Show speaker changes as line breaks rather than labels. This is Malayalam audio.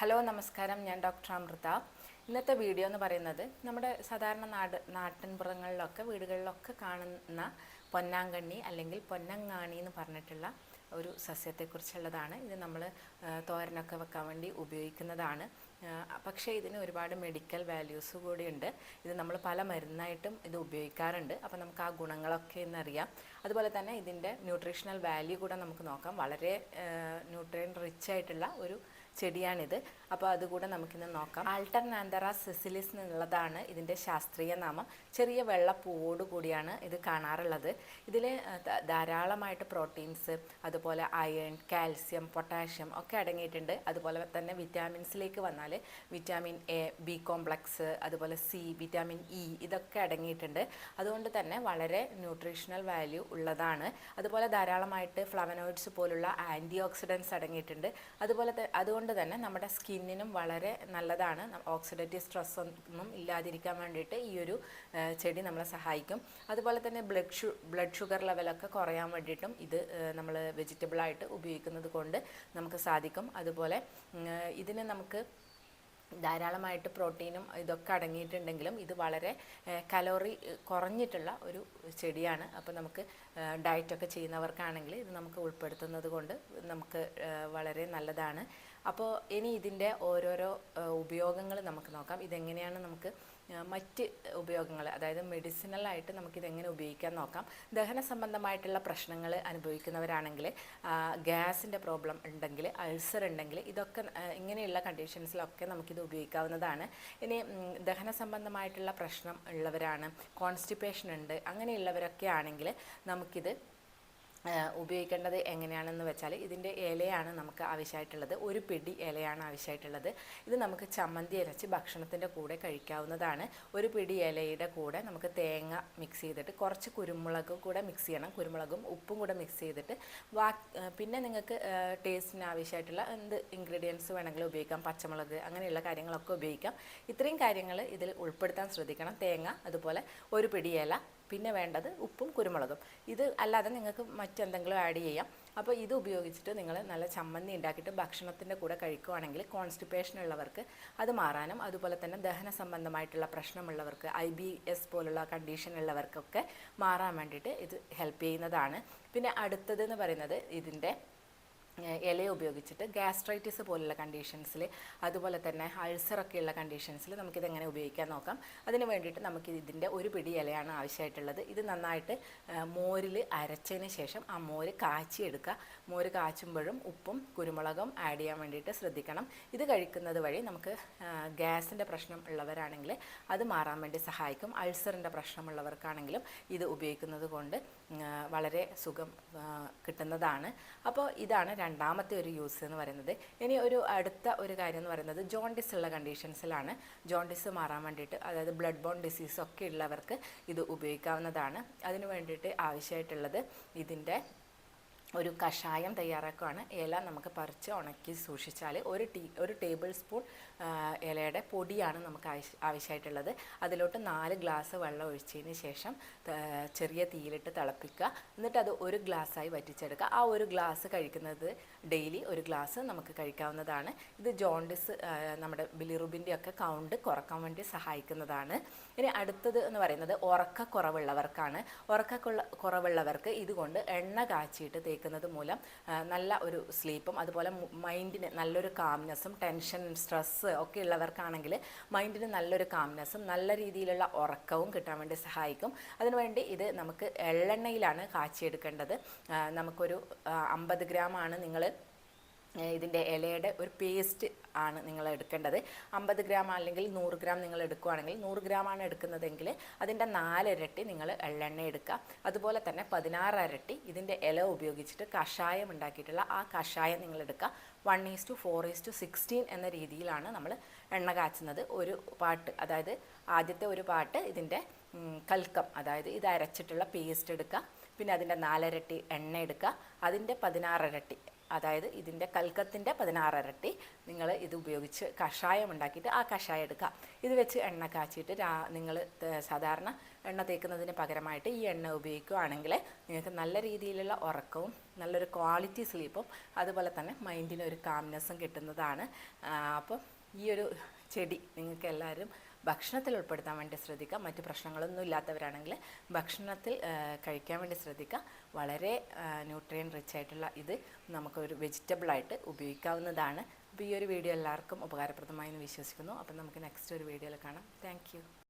ഹലോ നമസ്കാരം. ഞാൻ ഡോക്ടർ അമൃത. ഇന്നത്തെ വീഡിയോ എന്ന് പറയുന്നത് നമ്മുടെ സാധാരണ നാട് നാട്ടിൻപുറങ്ങളിലൊക്കെ വീടുകളിലൊക്കെ കാണുന്ന പൊന്നാങ്കണ്ണി അല്ലെങ്കിൽ പൊന്നങ്ങാണി എന്ന് പറഞ്ഞിട്ടുള്ള ഒരു സസ്യത്തെക്കുറിച്ചുള്ളതാണ്. ഇത് നമ്മൾ തോരനൊക്കെ വെക്കാൻ വേണ്ടി ഉപയോഗിക്കുന്നതാണ്. പക്ഷേ ഇതിന് ഒരുപാട് മെഡിക്കൽ വാല്യൂസ് കൂടിയുണ്ട്. ഇത് നമ്മൾ പല മരുന്നായിട്ടും ഇത് ഉപയോഗിക്കാറുണ്ട്. അപ്പോൾ നമുക്ക് ആ ഗുണങ്ങളൊക്കെ എന്നറിയാം അതുപോലെ തന്നെ ഇതിന്റെ ന്യൂട്രീഷണൽ വാല്യൂ കൂടെ നമുക്ക് നോക്കാം. വളരെ ന്യൂട്രിയൻ റിച്ച് ആയിട്ടുള്ള ഒരു ചെടിയാണിത്. അപ്പോൾ അതുകൂടെ നമുക്കിന്ന് നോക്കാം. ആൾട്ടർനാന്തറ സെസിലിസ് എന്നുള്ളതാണ് ഇതിന്റെ ശാസ്ത്രീയ നാമം. ചെറിയ വെള്ള പൂവോട് കൂടിയാണ് ഇത് കാണാറുള്ളത്. ഇതിൽ ധാരാളമായിട്ട് പ്രോട്ടീൻസ് അതുപോലെ അയൺ കാൽസ്യം പൊട്ടാഷ്യം ഒക്കെ അടങ്ങിയിട്ടുണ്ട്. അതുപോലെ തന്നെ വിറ്റാമിൻസിലേക്ക് വന്നാൽ വിറ്റാമിൻ എ ബി കോംപ്ലക്സ് അതുപോലെ സി വിറ്റാമിൻ ഇ ഇതൊക്കെ അടങ്ങിയിട്ടുണ്ട്. അതുകൊണ്ട് തന്നെ വളരെ ന്യൂട്രീഷണൽ വാല്യൂ ഉള്ളതാണ്. അതുപോലെ ധാരാളമായിട്ട് ഫ്ലവനോയിഡ്സ് പോലുള്ള ആന്റി ഓക്സിഡൻസ് അടങ്ങിയിട്ടുണ്ട്. അതുപോലെ ത- അതുകൊണ്ട് തന്നെ നമ്മുടെ സ്കിന്നിനും വളരെ നല്ലതാണ്. ഓക്സിഡേറ്റീവ് സ്ട്രെസ് ഒന്നും ഇല്ലാതിരിക്കാൻ വേണ്ടിയിട്ട് ഈ ഒരു ചെടി നമ്മളെ സഹായിക്കും. അതുപോലെ തന്നെ ബ്ലഡ് ഷു ബ്ലഡ് ഷുഗർ ലെവലൊക്കെ കുറയാൻ വേണ്ടിയിട്ടും ഇത് നമ്മൾ വെജിറ്റബിളായിട്ട് ഉപയോഗിക്കുന്നത് കൊണ്ട് നമുക്ക് സാധിക്കും. അതുപോലെ ഇതിന് നമുക്ക് ധാരാളമായിട്ട് പ്രോട്ടീനും ഇതൊക്കെ അടങ്ങിയിട്ടുണ്ടെങ്കിലും ഇത് വളരെ കലോറി കുറഞ്ഞിട്ടുള്ള ഒരു ചെടിയാണ്. അപ്പോൾ നമുക്ക് ഡയറ്റൊക്കെ ചെയ്യുന്നവർക്കാണെങ്കിൽ ഇത് നമുക്ക് ഉൾപ്പെടുത്തുന്നത് കൊണ്ട് നമുക്ക് വളരെ നല്ലതാണ്. അപ്പോൾ ഇനി ഇതിന്റെ ഓരോരോ ഉപയോഗങ്ങൾ നമുക്ക് നോക്കാം. ഇതെങ്ങനെയാണ് നമുക്ക് മറ്റ് ഉപയോഗങ്ങൾ അതായത് മെഡിസിനലായിട്ട് നമുക്കിതെങ്ങനെ ഉപയോഗിക്കാൻ നോക്കാം. ദഹന സംബന്ധമായിട്ടുള്ള പ്രശ്നങ്ങൾ അനുഭവിക്കുന്നവരാണെങ്കിൽ ഗ്യാസിന്റെ പ്രോബ്ലം ഉണ്ടെങ്കിൽ അൾസർ ഉണ്ടെങ്കിൽ ഇതൊക്കെ ഇങ്ങനെയുള്ള കണ്ടീഷൻസിലൊക്കെ നമുക്കിത് ഉപയോഗിക്കാവുന്നതാണ്. ഇനി ദഹന സംബന്ധമായിട്ടുള്ള പ്രശ്നം ഉള്ളവരാണ് കോൺസ്റ്റിപ്പേഷൻ ഉണ്ട് അങ്ങനെയുള്ളവരൊക്കെ ആണെങ്കിൽ നമുക്കിത് ഉപയോഗിക്കേണ്ടത് എങ്ങനെയാണെന്ന് വെച്ചാൽ ഇതിന്റെ ഇലയാണ് നമുക്ക് ആവശ്യമായിട്ടുള്ളത്. ഒരു പിടി ഇലയാണ് ആവശ്യമായിട്ടുള്ളത്. ഇത് നമുക്ക് ചമ്മന്തി അരച്ച് ഭക്ഷണത്തിന്റെ കൂടെ കഴിക്കാവുന്നതാണ്. ഒരു പിടി ഇലയുടെ കൂടെ നമുക്ക് തേങ്ങ മിക്സ് ചെയ്തിട്ട് കുറച്ച് കുരുമുളക് കൂടെ മിക്സ് ചെയ്യണം. കുരുമുളകും ഉപ്പും കൂടെ മിക്സ് ചെയ്തിട്ട് വാ പിന്നെ നിങ്ങൾക്ക് ടേസ്റ്റിന് ആവശ്യമായിട്ടുള്ള എന്ത് ഇൻഗ്രീഡിയൻസ് വേണമെങ്കിലും ഉപയോഗിക്കാം. പച്ചമുളക് അങ്ങനെയുള്ള കാര്യങ്ങളൊക്കെ ഉപയോഗിക്കാം. ഇത്രയും കാര്യങ്ങൾ ഇതിൽ ഉൾപ്പെടുത്താൻ ശ്രദ്ധിക്കണം. തേങ്ങ അതുപോലെ ഒരു പിടി ഇല പിന്നെ വേണ്ടത് ഉപ്പും കുരുമുളകും. ഇത് അല്ലാതെ നിങ്ങൾക്ക് മറ്റെന്തെങ്കിലും ആഡ് ചെയ്യാം. അപ്പോൾ ഇത് ഉപയോഗിച്ചിട്ട് നിങ്ങൾ നല്ല ചമ്മന്തി ഉണ്ടാക്കിയിട്ട് ഭക്ഷണത്തിന്റെ കൂടെ കഴിക്കുകയാണെങ്കിൽ കോൺസ്റ്റിപ്പേഷൻ ഉള്ളവർക്ക് അത് മാറാനും അതുപോലെ തന്നെ ദഹന സംബന്ധമായിട്ടുള്ള പ്രശ്നമുള്ളവർക്ക് ഐ ബി എസ് പോലുള്ള കണ്ടീഷൻ ഉള്ളവർക്കൊക്കെ മാറാൻ വേണ്ടിയിട്ട് ഇത് ഹെൽപ്പ് ചെയ്യുന്നതാണ്. പിന്നെ അടുത്തതെന്ന് പറയുന്നത് ഇതിന്റെ ഇല ഉപയോഗിച്ചിട്ട് ഗ്യാസ്ട്രൈറ്റിസ് പോലുള്ള കണ്ടീഷൻസിൽ അതുപോലെ തന്നെ അൾസറൊക്കെ ഉള്ള കണ്ടീഷൻസിൽ നമുക്കിതെങ്ങനെ ഉപയോഗിക്കാൻ നോക്കാം. അതിന് വേണ്ടിയിട്ട് നമുക്ക് ഇതിന്റെ ഒരു പിടി ഇലയാണ് ആവശ്യമായിട്ടുള്ളത്. ഇത് നന്നായിട്ട് മോരിൽ അരച്ചതിന് ശേഷം ആ മോര് കാച്ചിയെടുക്കുക മോര് കാച്ചുമ്പോഴും ഉപ്പും കുരുമുളകും ആഡ് ചെയ്യാൻ വേണ്ടിയിട്ട് ശ്രദ്ധിക്കണം. ഇത് കഴിക്കുന്നത് വഴി നമുക്ക് ഗ്യാസിന്റെ പ്രശ്നം ഉള്ളവരാണെങ്കിൽ അത് മാറാൻ വേണ്ടി സഹായിക്കും. അൾസറിന്റെ പ്രശ്നമുള്ളവർക്കാണെങ്കിലും ഇത് ഉപയോഗിക്കുന്നത് കൊണ്ട് വളരെ സുഖം കിട്ടുന്നതാണ്. അപ്പോൾ ഇതാണ് രണ്ടാമത്തെ ഒരു യൂസ് എന്ന് പറയുന്നത്. ഇനി ഒരു അടുത്ത ഒരു കാര്യം എന്ന് പറയുന്നത് ജോണ്ടിസ് ഉള്ള കണ്ടീഷൻസിലാണ് ജോണ്ടിസ് മാറാൻ വേണ്ടിയിട്ട് അതായത് ബ്ലഡ് ബോൺ ഡിസീസ് ഒക്കെ ഉള്ളവർക്ക് ഇത് ഉപയോഗിക്കാവുന്നതാണ്. അതിന് വേണ്ടിയിട്ട് ആവശ്യമായിട്ടുള്ളത് ഇതിന്റെ ഒരു കഷായം തയ്യാറാക്കുകയാണ് ഇല നമുക്ക് പറിച്ച് ഉണക്കി സൂക്ഷിച്ചാൽ ഒരു ടീ ഒരു ടേബിൾ സ്പൂൺ ഇലയുടെ പൊടിയാണ് നമുക്ക് ആവശ്യ ആവശ്യമായിട്ടുള്ളത്. അതിലോട്ട് നാല് ഗ്ലാസ് വെള്ളം ഒഴിച്ചതിന് ശേഷം ചെറിയ തീയിലിട്ട് തിളപ്പിക്കുക. എന്നിട്ട് അത് ഒരു ഗ്ലാസ്സായി വറ്റിച്ചെടുക്കുക. ആ ഒരു ഗ്ലാസ് കഴിക്കുന്നത് ഡെയിലി ഒരു ഗ്ലാസ് നമുക്ക് കഴിക്കാവുന്നതാണ്. ഇത് ജോണ്ടിസ് നമ്മുടെ ബിലിറുബിന്റെ ഒക്കെ കൗണ്ട് കുറയ്ക്കാൻ വേണ്ടി സഹായിക്കുന്നതാണ്. ഇനി അടുത്തത് എന്ന് പറയുന്നത് ഉറക്കക്കുറവുള്ളവർക്കാണ്. ഉറക്കക്കുള്ള കുറവുള്ളവർക്ക് ഇതുകൊണ്ട് എണ്ണ കാച്ചിയിട്ട് തേക്കുന്നത് മൂലം നല്ല ഒരു സ്ലീപ്പും അതുപോലെ മൈൻഡിന് നല്ലൊരു കാംനെസ്സും ടെൻഷൻ സ്ട്രെസ്സ് ഒക്കെ ഉള്ളവർക്കാണെങ്കിൽ മൈൻഡിന് നല്ലൊരു കാംനെസ്സും നല്ല രീതിയിലുള്ള ഉറക്കവും കിട്ടാൻ വേണ്ടി സഹായിക്കും. അതിനുവേണ്ടി ഇത് നമുക്ക് എള്ളെണ്ണയിലാണ് കാച്ചിയെടുക്കേണ്ടത്. നമുക്കൊരു അമ്പത് ഗ്രാമാണ് നിങ്ങൾ ഇതിന്റെ ഇലയുടെ ഒരു പേസ്റ്റ് ആണ് നിങ്ങൾ എടുക്കേണ്ടത്. അമ്പത് ഗ്രാം അല്ലെങ്കിൽ നൂറ് ഗ്രാം നിങ്ങൾ എടുക്കുകയാണെങ്കിൽ നൂറ് ഗ്രാമാണ് എടുക്കുന്നതെങ്കിൽ അതിന്റെ നാലിരട്ടി നിങ്ങൾ എള്ളെണ്ണ എടുക്കുക. അതുപോലെ തന്നെ പതിനാറ് ഇരട്ടി ഇതിന്റെ ഇല ഉപയോഗിച്ചിട്ട് കഷായം ഉണ്ടാക്കിയിട്ടുള്ള ആ കഷായം നിങ്ങൾ എടുക്കുക. One is to four is to sixteen എന്ന രീതിയിലാണ് നമ്മൾ എണ്ണ കാച്ചുന്നത്. ഒരു പാട്ട് അതായത് ആദ്യത്തെ ഒരു പാട്ട് ഇതിന്റെ കൽക്കം അതായത് ഇത് അരച്ചിട്ടുള്ള പേസ്റ്റ് എടുക്കുക. പിന്നെ അതിന്റെ നാലരട്ടി എണ്ണ എടുക്കുക. അതിന്റെ പതിനാറിരട്ടി അതായത് ഇതിന്റെ കൽക്കത്തിന്റെ പതിനാറരട്ടി നിങ്ങൾ ഇത് ഉപയോഗിച്ച് കഷായം ഉണ്ടാക്കിയിട്ട് ആ കഷായം എടുക്കുക. ഇത് വെച്ച് എണ്ണ കാച്ചിയിട്ട് രാ നിങ്ങൾ സാധാരണ എണ്ണ തേക്കുന്നതിന് പകരമായിട്ട് ഈ എണ്ണ ഉപയോഗിക്കുകയാണെങ്കിൽ നിങ്ങൾക്ക് നല്ല രീതിയിലുള്ള ഉറക്കവും നല്ലൊരു ക്വാളിറ്റി സ്ലീപ്പും അതുപോലെ തന്നെ മൈൻഡിന് ഒരു കാംനെസ്സും കിട്ടുന്നതാണ്. അപ്പം ഈ ഒരു ചെടി നിങ്ങൾക്ക് എല്ലാവരും ഭക്ഷണത്തിൽ ഉൾപ്പെടുത്താൻ വേണ്ടി ശ്രദ്ധിക്കുക. മറ്റ് പ്രശ്നങ്ങളൊന്നും ഇല്ലാത്തവരാണെങ്കിൽ ഭക്ഷണത്തിൽ കഴിക്കാൻ വേണ്ടി ശ്രദ്ധിക്കുക. വളരെ ന്യൂട്രിയൻ റിച്ച് ആയിട്ടുള്ള ഇത് നമുക്കൊരു വെജിറ്റബിളായിട്ട് ഉപയോഗിക്കാവുന്നതാണ്. അപ്പോൾ ഈ ഒരു വീഡിയോ എല്ലാവർക്കും ഉപകാരപ്രദമായി എന്ന് വിശ്വസിക്കുന്നു. അപ്പം നമുക്ക് നെക്സ്റ്റ് ഒരു വീഡിയോയിൽ കാണാം. താങ്ക്